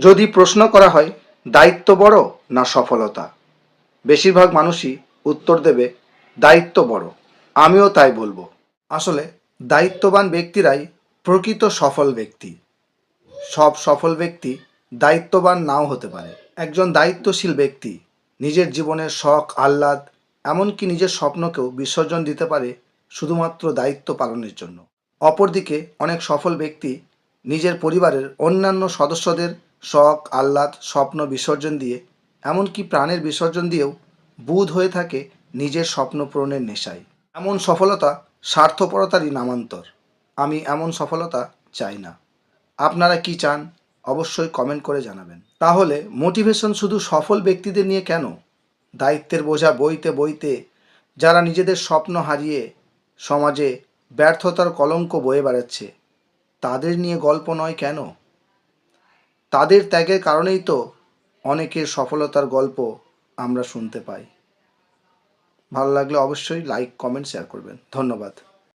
যদি প্রশ্ন করা হয়, দায়িত্ব বড় না সফলতা? বেশিরভাগ মানুষই উত্তর দেবে, দায়িত্ব বড়। আমিও তাই বলব। আসলে, দায়িত্ববান ব্যক্তিরাই প্রকৃত সফল ব্যক্তি। সব সফল ব্যক্তি দায়িত্ববান নাও হতে পারে। একজন দায়িত্বশীল ব্যক্তি নিজের জীবনের শখ, আহ্লাদ, এমনকি নিজের স্বপ্নকেও বিসর্জন দিতে পারে শুধুমাত্র দায়িত্ব পালনের জন্য। অপরদিকে অনেক সফল ব্যক্তি নিজের পরিবারের অন্যান্য সদস্যদের শখ, আহ্লাদ, স্বপ্ন বিসর্জন দিয়ে, এমনকি প্রাণের বিসর্জন দিয়েও বুধ হয়ে থাকে নিজের স্বপ্ন পূরণের নেশায়। এমন সফলতা স্বার্থপরতারই নামান্তর। আমি এমন সফলতা চাই না। আপনারা কি চান, অবশ্যই কমেন্ট করে জানাবেন। তাহলে মোটিভেশন শুধু সফল ব্যক্তিদের নিয়ে কেন? দায়িত্বের বোঝা বইতে বইতে যারা নিজেদের স্বপ্ন হারিয়ে সমাজে ব্যর্থতার কলঙ্ক বয়ে বেড়াচ্ছে, তাদের নিয়ে গল্প নয় কেন? তাদের ত্যাগের কারণেই তো অনেকের সফলতার গল্প আমরা শুনতে পাই। ভালো লাগলে অবশ্যই লাইক কমেন্ট শেয়ার করবেন। ধন্যবাদ।